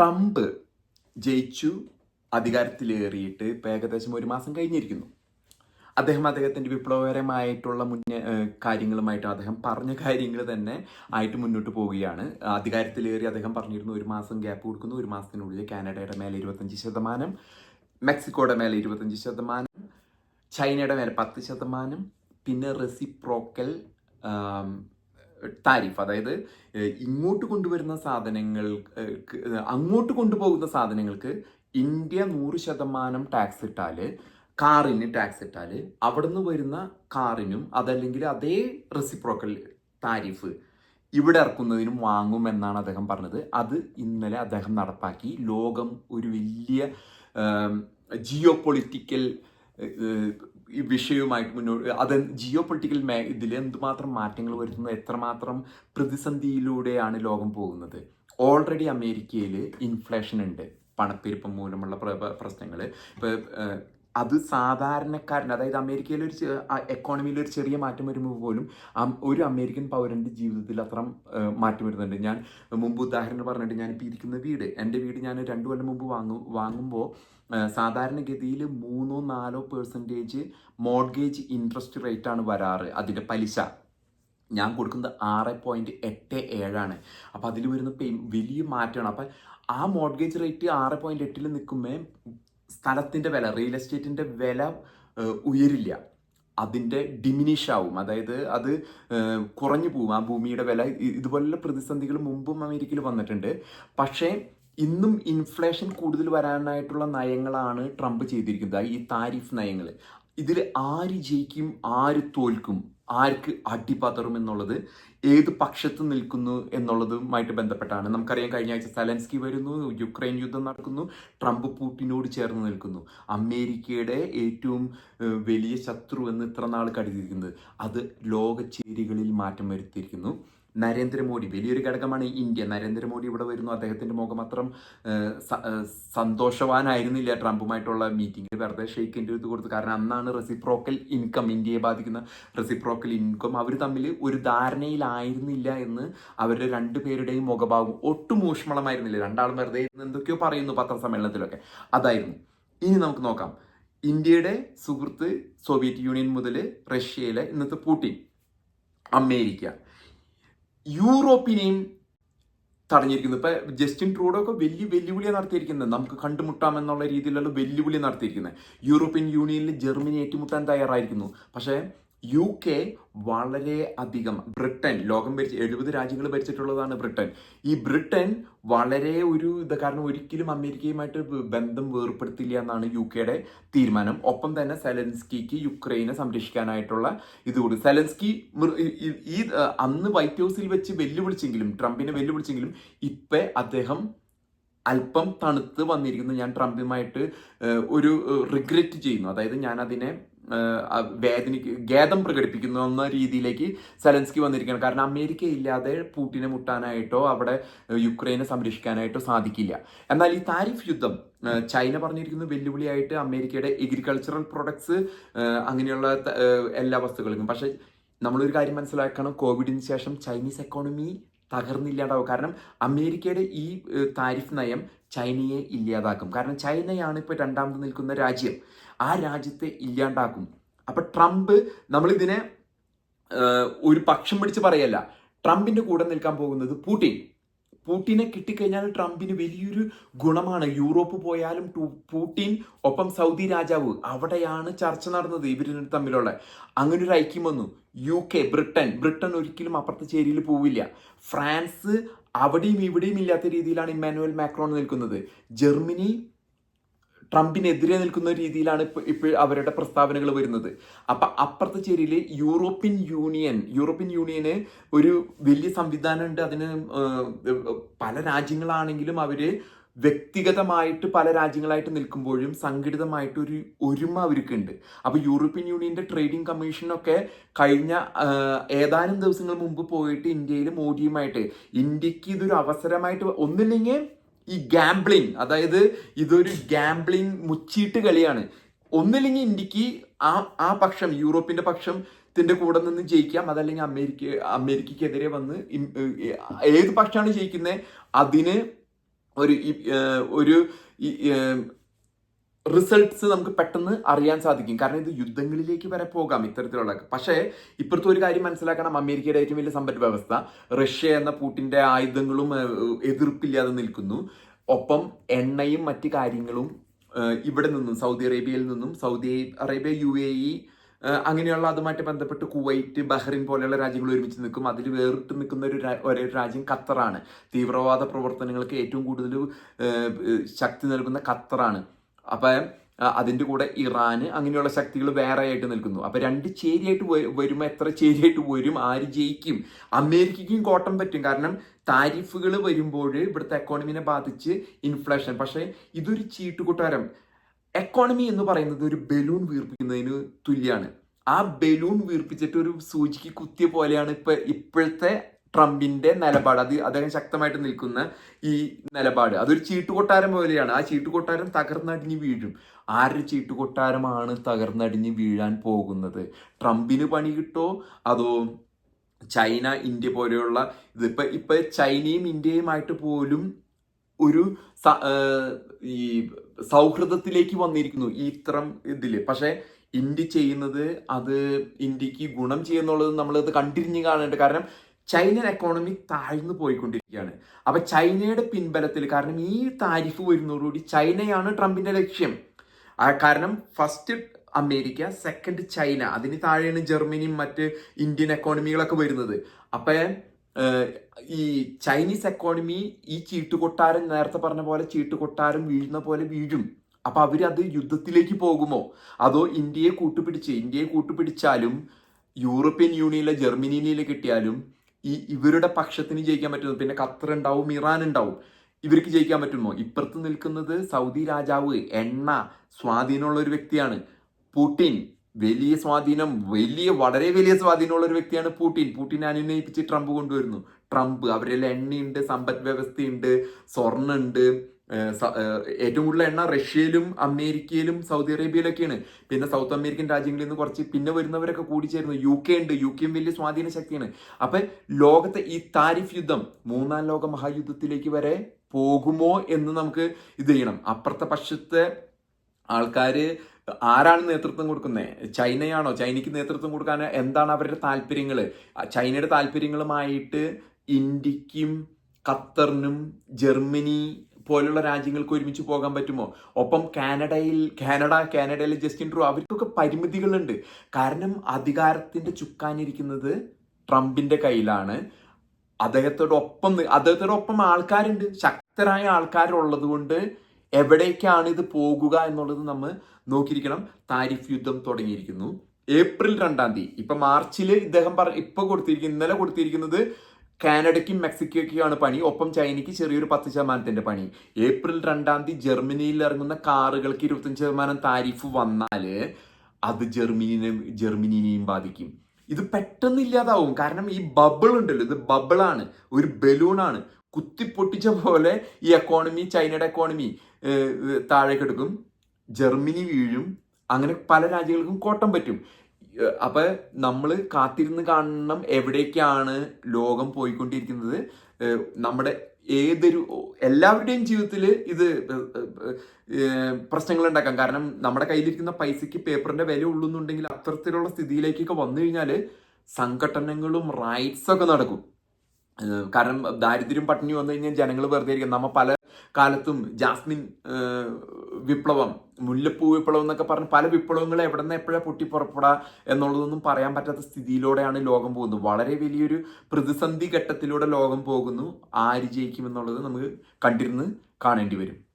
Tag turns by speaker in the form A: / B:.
A: Trump ജയിച്ചു അധികാരത്തിലേറിയിട്ട് ഇപ്പം ഏകദേശം ഒരു മാസം കഴിഞ്ഞിരിക്കുന്നു. അദ്ദേഹം അദ്ദേഹത്തിന്റെ വിപ്ലവകരമായിട്ടുള്ള മുന്നേ കാര്യങ്ങളുമായിട്ട് അദ്ദേഹം പറഞ്ഞ കാര്യങ്ങൾ തന്നെ ആയിട്ട് മുന്നോട്ട് പോവുകയാണ്. അധികാരത്തിലേറി അദ്ദേഹം പറഞ്ഞിരുന്നു ഒരു മാസം ഗ്യാപ്പ് കൊടുക്കുന്നു ഒരു മാസത്തിനുള്ളിൽ കാനഡയുടെ മേലെ ഇരുപത്തഞ്ച് ശതമാനം മെക്സിക്കോയുടെ മേലെ ഇരുപത്തഞ്ച് ശതമാനം ചൈനയുടെ മേലെ പത്ത് ശതമാനം പിന്നെ റെസിപ്രോക്കൽ താരിഫ് അതായത് ഇങ്ങോട്ട് കൊണ്ടുവരുന്ന സാധനങ്ങൾ അങ്ങോട്ട് കൊണ്ടുപോകുന്ന സാധനങ്ങൾക്ക് ഇന്ത്യ നൂറ് ശതമാനം ടാക്സ് ഇട്ടാൽ കാറിന് ടാക്സ് ഇട്ടാൽ അവിടുന്ന് വരുന്ന കാറിനും അതല്ലെങ്കിൽ അതേ റെസിപ്രോക്കൽ താരിഫ് ഇവിടെ ഇറക്കുന്നതിനും വാങ്ങും എന്നാണ് അദ്ദേഹം പറഞ്ഞത്. അത് ഇന്നലെ അദ്ദേഹം നടപ്പാക്കി. ലോകം ഒരു വലിയ ജിയോ പൊളിറ്റിക്കൽ ഈ വിഷയവുമായിട്ട് മുന്നോട്ട് അത് ജിയോ പൊളിറ്റിക്കൽ മേ ഇതിൽ എന്തുമാത്രം മാറ്റങ്ങൾ വരുത്തുന്നത് എത്രമാത്രം പ്രതിസന്ധിയിലൂടെയാണ് ലോകം പോകുന്നത്. ഓൾറെഡി അമേരിക്കയിൽ ഇൻഫ്ലേഷൻ ഉണ്ട്. പണപ്പെരുപ്പം മൂലമുള്ള പ്രശ്നങ്ങൾ ഇപ്പോൾ അത് സാധാരണക്കാരൻ അതായത് അമേരിക്കയിൽ ഒരു എക്കോണമിയിൽ ഒരു ചെറിയ മാറ്റം വരുമ്പോൾ പോലും ഒരു അമേരിക്കൻ പൗരന്റെ ജീവിതത്തിൽ അത്ര മാറ്റം വരുന്നുണ്ട്. ഞാൻ മുമ്പ് ഉദാഹരണം പറഞ്ഞിട്ട് ഞാൻ ഞാനിപ്പോൾ ഇരിക്കുന്ന വീട് എന്റെ വീട് ഞാൻ രണ്ട് കൊല്ലം മുമ്പ് വാങ്ങും വാങ്ങുമ്പോൾ സാധാരണഗതിയിൽ മൂന്നോ നാലോ പെർസെന്റേജ് മോഡ്ഗേജ് ഇൻട്രസ്റ്റ് റേറ്റ് ആണ് വരാറ് അതിന്റെ പലിശ. ഞാൻ കൊടുക്കുന്നത് ആറ് പോയിന്റ് എട്ട് ഏഴാണ് അപ്പോൾ അതിൽ വരുന്ന പേ വലിയ മാറ്റമാണ്. അപ്പം ആ മോഡ്ഗേജ് റേറ്റ് ആറ് പോയിന്റ് എട്ടിൽ നിൽക്കുമ്പോൾ സ്ഥലത്തിന്റെ വില റിയൽ എസ്റ്റേറ്റിന്റെ വില ഉയരില്ല. അതിന്റെ ഡിമിനിഷ് ആവും. അതായത് അത് കുറഞ്ഞു പോവും. ആ ഭൂമിയുടെ വില ഇതുപോലുള്ള പ്രതിസന്ധികൾ മുമ്പും അമേരിക്കയിൽ വന്നിട്ടുണ്ട്. പക്ഷേ ഇന്നും ഇൻഫ്ലേഷൻ കൂടുതൽ വരാനായിട്ടുള്ള നയങ്ങളാണ് ട്രംപ് ചെയ്തിരിക്കുന്നത്. ഈ താരിഫ് നയങ്ങൾ ഇതിൽ ആര് ജയിക്കും ആര് തോൽക്കും? ആർക്ക് അടിപതറും എന്നുള്ളത് ഏത് പക്ഷത്ത് നിൽക്കുന്നു എന്നുള്ളതുമായിട്ട് ബന്ധപ്പെട്ടാണ്. നമുക്കറിയാം കഴിഞ്ഞ ആഴ്ച സലൻസ്കി വരുന്നു യുക്രൈൻ യുദ്ധം നടക്കുന്നു ട്രംപ് പൂട്ടിനോട് ചേർന്ന് നിൽക്കുന്നു. അമേരിക്കയുടെ ഏറ്റവും വലിയ ശത്രു എന്ന് ഇത്ര നാൾ കരുതിയിരിക്കുന്നത്. അത് ലോകചേരികളിൽ മാറ്റം വരുത്തിയിരിക്കുന്നു. നരേന്ദ്രമോദി വലിയൊരു ഘടകമാണ് ഇന്ത്യ. നരേന്ദ്രമോദി ഇവിടെ വരുന്നു. അദ്ദേഹത്തിന്റെ മുഖം ഏഹ്, സന്തോഷവാനായിരുന്നില്ല ട്രംപുമായിട്ടുള്ള മീറ്റിംഗിൽ. വെറുതെ ഷെയ്ക്കിന്റെ ഇത് കൊടുത്തു. കാരണം അന്നാണ് റെസിപ്രോക്കൽ ഇൻകം ഇന്ത്യയെ ബാധിക്കുന്ന റെസിപ്രോക്കൽ ഇൻകം അവർ തമ്മിൽ ഒരു ധാരണയിലായിരുന്നില്ല എന്ന് അവരുടെ രണ്ടുപേരുടെയും മുഖഭാവം ഒട്ടും ഊഷ്മളമായിരുന്നില്ല. രണ്ടാളും വെറുതെ എന്തൊക്കെയോ പറയുന്നു പത്രസമ്മേളനത്തിലൊക്കെ. അതായിരുന്നു. ഇനി നമുക്ക് നോക്കാം. ഇന്ത്യയുടെ സുഹൃത്ത് സോവിയറ്റ് യൂണിയൻ മുതൽ റഷ്യയിലെ ഇന്നത്തെ പൂട്ടിൻ അമേരിക്ക. യൂറോപ്പിനെയും തടഞ്ഞിരിക്കുന്നു. ഇപ്പൊ ജസ്റ്റിൻ ട്രൂഡോ ഒക്കെ വലിയ വെല്ലുവിളിയാണ് നടത്തിയിരിക്കുന്നത്. നമുക്ക് കണ്ടുമുട്ടാം എന്നുള്ള രീതിയിലുള്ള വെല്ലുവിളി നടത്തിയിരിക്കുന്നത്. യൂറോപ്യൻ യൂണിയനിൽ ജർമ്മനി ഏറ്റുമുട്ടാൻ തയ്യാറായിരിക്കുന്നു. പക്ഷേ യു കെ വളരെ അധികം ബ്രിട്ടൻ ലോകം ഭരിച്ച എഴുപത് രാജ്യങ്ങൾ ഭരിച്ചിട്ടുള്ളതാണ് ബ്രിട്ടൻ. ഈ ബ്രിട്ടൻ വളരെ ഒരു ഇത് കാരണം ഒരിക്കലും അമേരിക്കയുമായിട്ട് ബന്ധം വേർപ്പെടുത്തില്ല എന്നാണ് യു കെയുടെ തീരുമാനം. ഒപ്പം തന്നെ സെലൻസ്കിക്ക് യുക്രൈനെ സംരക്ഷിക്കാനായിട്ടുള്ള ഇതുകൂടി. സെലൻസ്കി ഈ- അന്ന് വൈറ്റ് ഹൗസിൽ വെച്ച് വെല്ലുവിളിച്ചെങ്കിലും ട്രംപിനെ വെല്ലുവിളിച്ചെങ്കിലും ഇപ്പം അദ്ദേഹം അല്പം തണുത്ത് വന്നിരിക്കുന്നു. ഞാൻ ട്രംപുമായിട്ട് ഒരു റിഗ്രറ്റ് ചെയ്യുന്നു. അതായത് ഞാൻ അതിനെ വേദനിക്ക് ഖേദം പ്രകടിപ്പിക്കുന്നു എന്ന രീതിയിലേക്ക് സെലൻസ്കി വന്നിരിക്കുകയാണ്. കാരണം അമേരിക്ക ഇല്ലാതെ പൂട്ടിനെ മുട്ടാനായിട്ടോ അവിടെ യുക്രൈനെ സംരക്ഷിക്കാനായിട്ടോ സാധിക്കില്ല. എന്നാൽ ഈ താരിഫ് യുദ്ധം ചൈന പറഞ്ഞിരിക്കുന്ന വെല്ലുവിളിയായിട്ട് അമേരിക്കയുടെ എഗ്രികൾച്ചറൽ പ്രൊഡക്ട്സ് അങ്ങനെയുള്ള എല്ലാ വസ്തുക്കൾക്കും പക്ഷേ നമ്മളൊരു കാര്യം മനസ്സിലാക്കണം. കോവിഡിന് ശേഷം ചൈനീസ് എക്കോണമി തകർന്നില്ലാണ്ടാവും. കാരണം അമേരിക്കയുടെ ഈ താരിഫ് നയം ചൈനയെ ഇല്ലാതാക്കും. കാരണം ചൈനയാണ് ഇപ്പോൾ രണ്ടാമത് നിൽക്കുന്ന രാജ്യം. ആ രാജ്യത്തെ ഇല്ലാണ്ടാക്കും. അപ്പം ട്രംപ് നമ്മളിതിനെ ഒരു പക്ഷം പിടിച്ച് പറയല്ല. ട്രംപിന്റെ കൂടെ നിൽക്കാൻ പോകുന്നത് പൂട്ടിൻ. പൂട്ടിനെ കിട്ടിക്കഴിഞ്ഞാൽ ട്രംപിന് വലിയൊരു ഗുണമാണ്. യൂറോപ്പ് പോയാലും പൂട്ടിൻ ഒപ്പം സൗദി രാജാവ് അവിടെയാണ് ചർച്ച നടന്നത് ഇവർ തമ്മിലുള്ള. അങ്ങനെ ഒരു ഐക്യം വന്നു. U K Britain. ബ്രിട്ടൻ ഒരിക്കലും അപ്പുറത്തെ ചേരിയിൽ പോവില്ല. ഫ്രാൻസ് അവിടെയും ഇവിടെയും ഇല്ലാത്ത രീതിയിലാണ് ഇമ്മാനുവൽ മാക്രോൺ നിൽക്കുന്നത്. ജർമ്മനി ട്രംപിനെതിരെ നിൽക്കുന്ന രീതിയിലാണ് ഇപ്പോൾ ഇപ്പോൾ അവരുടെ പ്രസ്താവനകൾ വരുന്നത്. അപ്പം അപ്പുറത്തെ ചേരിയിൽ യൂറോപ്യൻ യൂണിയൻ യൂറോപ്യൻ യൂണിയന് ഒരു വലിയ സംവിധാനം ഉണ്ട് അതിന് പല രാജ്യങ്ങളാണെങ്കിലും അവർ വ്യക്തിഗതമായിട്ട് പല രാജ്യങ്ങളായിട്ട് നിൽക്കുമ്പോഴും സംഘടിതമായിട്ട് ഒരു ഒരുമ അവർക്കുണ്ട്. അപ്പോൾ യൂറോപ്യൻ യൂണിയന്റെ ട്രേഡിംഗ് കമ്മീഷനൊക്കെ കഴിഞ്ഞ ഏതാനും ദിവസങ്ങൾ മുമ്പ് പോയിട്ട് ഇന്ത്യയിൽ മോഡിയുമായിട്ട് ഇന്ത്യയ്ക്ക് ഇതൊരു അവസരമായിട്ട് ഒന്നില്ലെങ്കിൽ ഈ ഗാംബ്ലിംഗ് അതായത് ഇതൊരു ഗാംബ്ലിംഗ് മുച്ചീട്ട് കളിയാണ്. ഒന്നില്ലെങ്കിൽ ഇന്ത്യയ്ക്ക് ആ ആ പക്ഷം യൂറോപ്പിന്റെ പക്ഷം ത്തിന്റെ കൂടെ നിന്ന് ജയിക്കാം. അതല്ലെങ്കിൽ അമേരിക്ക അമേരിക്കക്കെതിരെ വന്ന് ഏത് പക്ഷമാണ് ജയിക്കുന്നത് അതിന് ഒരു ഒരു റിസൾട്ട്സ് നമുക്ക് പെട്ടെന്ന് അറിയാൻ സാധിക്കും. കാരണം ഇത് യുദ്ധങ്ങളിലേക്ക് വരെ പോകാം ഇത്തരത്തിലുള്ള. പക്ഷേ ഇപ്പോഴത്തെ ഒരു കാര്യം മനസ്സിലാക്കണം. അമേരിക്കയുടെ ഏറ്റവും വലിയ സമ്പദ് വ്യവസ്ഥ റഷ്യ എന്ന പൂട്ടിന്റെ ആയുധങ്ങളും എതിർപ്പില്ലാതെ നിൽക്കുന്നു. ഒപ്പം എണ്ണയും മറ്റ് കാര്യങ്ങളും ഇവിടെ നിന്നും സൗദി അറേബ്യയിൽ നിന്നും Saudi Arabia U A E അങ്ങനെയുള്ള അതുമായിട്ട് ബന്ധപ്പെട്ട് കുവൈറ്റ് ബഹ്റിൻ പോലെയുള്ള രാജ്യങ്ങൾ ഒരുമിച്ച് നിൽക്കും. അതിൽ വേറിട്ട് നിൽക്കുന്ന ഒരു ഒരേ രാജ്യം ഖത്തറാണ്. തീവ്രവാദ പ്രവർത്തനങ്ങൾക്ക് ഏറ്റവും കൂടുതൽ ശക്തി നൽകുന്ന ഖത്തറാണ്. അപ്പം അതിന്റെ കൂടെ ഇറാന് അങ്ങനെയുള്ള ശക്തികൾ വേറെ ആയിട്ട് നിൽക്കുന്നു. അപ്പം രണ്ട് ചേരിയായിട്ട് വരുമ്പോൾ എത്ര ചേരിയായിട്ട് വരും ആര് ജയിക്കും അമേരിക്കയ്ക്കും കോട്ടം പറ്റും. കാരണം താരിഫുകൾ വരുമ്പോൾ ഇവിടുത്തെ എക്കോണമിനെ ബാധിച്ച് ഇൻഫ്ലേഷൻ പക്ഷേ ഇതൊരു ചീട്ടുകൂട്ടാരം. എക്കോണമി എന്ന് പറയുന്നത് ഒരു ബലൂൺ വീർപ്പിക്കുന്നതിന് തുല്യമാണ് ആ ബലൂൺ വീർപ്പിച്ചിട്ട് ഒരു സൂചിക്ക് കുത്തിയ പോലെയാണ് ഇപ്പൊ ഇപ്പോഴത്തെ ട്രംപിന്റെ നിലപാട്. അത് അദ്ദേഹം ശക്തമായിട്ട് നിൽക്കുന്ന ഈ നിലപാട്. അതൊരു ചീട്ടുകൊട്ടാരം പോലെയാണ്. ആ ചീട്ടുകൊട്ടാരം തകർന്നടിഞ്ഞ് വീഴും. ആരുടെ ചീട്ടുകൊട്ടാരമാണ് തകർന്നടിഞ്ഞ് വീഴാൻ പോകുന്നത്? ട്രംപിന് പണി കിട്ടോ? അതോ ചൈന ഇന്ത്യ പോലെയുള്ള ഇതിപ്പോ ഇപ്പൊ ചൈനയും ഇന്ത്യയുമായിട്ട് പോലും ഒരു ഈ സൗഹൃദത്തിലേക്ക് വന്നിരിക്കുന്നു ഈ ഇത്തരം ഇതിൽ. പക്ഷെ ഇന്ത്യ ചെയ്യുന്നത് അത് ഇന്ത്യയ്ക്ക് ഗുണം ചെയ്യുന്നുള്ളത് നമ്മളത് കണ്ടിരിഞ്ഞ് കാണേണ്ടത് കാരണം ചൈനൻ എക്കോണമി താഴ്ന്നു പോയിക്കൊണ്ടിരിക്കുകയാണ്. അപ്പൊ ചൈനയുടെ പിൻബലത്തിൽ കാരണം ഈ താരിഫ് വരുന്നതോടുകൂടി ചൈനയാണ് ട്രംപിന്റെ ലക്ഷ്യം. കാരണം ഫസ്റ്റ് അമേരിക്ക സെക്കൻഡ് ചൈന. അതിന് താഴെയാണ് ജർമ്മനിയും മറ്റ് ഇന്ത്യൻ എക്കോണമികളൊക്കെ വരുന്നത്. അപ്പൊ ഈ ചൈനീസ് എക്കോണമി ഈ ചീട്ടുകൊട്ടാരം നേരത്തെ പറഞ്ഞ പോലെ ചീട്ടുകൊട്ടാരം വീഴുന്ന പോലെ വീഴും. അപ്പൊ അവർ അത് യുദ്ധത്തിലേക്ക് പോകുമോ? അതോ ഇന്ത്യയെ കൂട്ടുപിടിച്ച് ഇന്ത്യയെ കൂട്ടുപിടിച്ചാലും യൂറോപ്യൻ യൂണിയനിലെ ജർമ്മനിയിലെ കിട്ടിയാലും ഈ ഇവരുടെ പക്ഷത്തിന് ജയിക്കാൻ പറ്റുമോ പിന്നെ ഖത്തർ ഉണ്ടാവും ഇറാൻ ഉണ്ടാവും. ഇവർക്ക് ജയിക്കാൻ പറ്റുമോ? ഇപ്പുറത്ത് നിൽക്കുന്നത് സൗദി രാജാവ് എണ്ണ സ്വാധീനമുള്ള ഒരു വ്യക്തിയാണ്. പുടിൻ വലിയ സ്വാധീനം വലിയ വളരെ വലിയ സ്വാധീനമുള്ള ഒരു വ്യക്തിയാണ് പുടിൻ. പുടിനെ അനുനയിപ്പിച്ച് ട്രംപ് കൊണ്ടുവരുന്നു. ട്രംപ് അവരിൽ എണ്ണയുണ്ട് സമ്പദ് വ്യവസ്ഥയുണ്ട് സ്വർണുണ്ട്. ഏറ്റവും കൂടുതൽ എണ്ണ റഷ്യയിലും അമേരിക്കയിലും സൗദി അറേബ്യയിലൊക്കെയാണ്. പിന്നെ സൗത്ത് അമേരിക്കൻ രാജ്യങ്ങളിൽ നിന്ന് കുറച്ച് പിന്നെ വരുന്നവരൊക്കെ കൂടി ചേരുന്നു യു കെ ഉണ്ട് യു കെയും വലിയ സ്വാധീന ശക്തിയാണ്. അപ്പൊ ലോകത്തെ ഈ താരിഫ് യുദ്ധം മൂന്നാം ലോക മഹായുദ്ധത്തിലേക്ക് വരെ പോകുമോ എന്ന് നമുക്ക് ഇത് ചെയ്യണം. അപ്പുറത്തെ പക്ഷത്തെ ആൾക്കാര് ആരാണ് നേതൃത്വം കൊടുക്കുന്നത് ചൈനയാണോ? ചൈനയ്ക്ക് നേതൃത്വം കൊടുക്കാൻ എന്താണ് അവരുടെ താല്പര്യങ്ങൾ ചൈനയുടെ താല്പര്യങ്ങളുമായിട്ട് ഇന്ത്യക്കും ഖത്തറിനും ജർമ്മനി പോലുള്ള രാജ്യങ്ങൾക്ക് ഒരുമിച്ച് പോകാൻ പറ്റുമോ? ഒപ്പം കാനഡയിൽ കാനഡ കാനഡയിലെ ജസ്റ്റിൻ ട്രൂ അവർക്കൊക്കെ പരിമിതികളുണ്ട്. കാരണം അധികാരത്തിന്റെ ചുക്കാനിരിക്കുന്നത് ട്രംപിന്റെ കയ്യിലാണ്. അദ്ദേഹത്തോടൊപ്പം അദ്ദേഹത്തോടൊപ്പം ആൾക്കാരുണ്ട്. ശക്തരായ ആൾക്കാരുള്ളത് കൊണ്ട് എവിടേക്കാണ് ഇത് പോകുക എന്നുള്ളത് നമ്മൾ നോക്കിയിരിക്കണം. താരിഫ് യുദ്ധം തുടങ്ങിയിരിക്കുന്നു. ഏപ്രിൽ രണ്ടാം തീയതി. ഇപ്പൊ മാർച്ചിൽ ഇദ്ദേഹം പറ ഇപ്പൊ കൊടുത്തിരിക്കുന്നത് ഇന്നലെ കൊടുത്തിരിക്കുന്നത് കാനഡയ്ക്കും മെക്സിക്കോയ്ക്കുമാണ് പണി. ഒപ്പം ചൈനയ്ക്ക് ചെറിയൊരു പത്ത് ശതമാനത്തിന്റെ പണി. ഏപ്രിൽ രണ്ടാം തീയതി ജർമ്മനിയിൽ ഇറങ്ങുന്ന കാറുകൾക്ക് ഇരുപത്തഞ്ച് ശതമാനം താരിഫ് വന്നാൽ അത് ജർമ്മനിനെ ജർമ്മനിനെയും ബാധിക്കും. ഇത് പെട്ടെന്ന് ഇല്ലാതാവും. കാരണം ഈ ബബിൾ ഉണ്ടല്ലോ ഇത് ബബിളാണ് ഒരു ബലൂണാണ് കുത്തിപ്പൊട്ടിച്ച പോലെ ഈ എക്കോണമി ചൈനയുടെ എക്കോണമി താഴേക്കെടുക്കും. ജർമ്മനി വീഴും. അങ്ങനെ പല രാജ്യങ്ങൾക്കും കോട്ടം പറ്റും. അപ്പൊ നമ്മൾ കാത്തിരുന്ന് കാണണം എവിടേക്കാണ് ലോകം പോയിക്കൊണ്ടിരിക്കുന്നത്. നമ്മുടെ ഏതൊരു എല്ലാവരുടെയും ജീവിതത്തിൽ ഇത് പ്രശ്നങ്ങൾ ഉണ്ടാക്കാം കാരണം നമ്മുടെ കയ്യിലിരിക്കുന്ന പൈസയ്ക്ക് പേപ്പറിന്റെ വില ഉള്ളുന്നുണ്ടെങ്കിൽ അത്തരത്തിലുള്ള സ്ഥിതിയിലേക്കൊക്കെ വന്നു കഴിഞ്ഞാൽ സംഘടനകളും റൈറ്റ്സ് ഒക്കെ നടക്കും. കാരണം ദാരിദ്ര്യം പട്ടിണി വന്നു കഴിഞ്ഞാൽ ജനങ്ങൾ വെറുതെ ഇരിക്കും. നമ്മ പല കാലത്തും ജാസ്മിൻ വിപ്ലവം മുല്ലപ്പൂ വിപ്ലവം എന്നൊക്കെ പറഞ്ഞ് പല വിപ്ലവങ്ങളും എവിടെ നിന്ന് എപ്പോഴാണ് പൊട്ടിപ്പുറപ്പെടാ എന്നുള്ളതൊന്നും പറയാൻ പറ്റാത്ത സ്ഥിതിയിലൂടെയാണ് ലോകം പോകുന്നത്. വളരെ വലിയൊരു പ്രതിസന്ധി ഘട്ടത്തിലൂടെ ലോകം പോകുന്നു. ആര് ജയിക്കുമെന്നുള്ളത് നമുക്ക് കണ്ടിരുന്ന് കാണേണ്ടി വരും.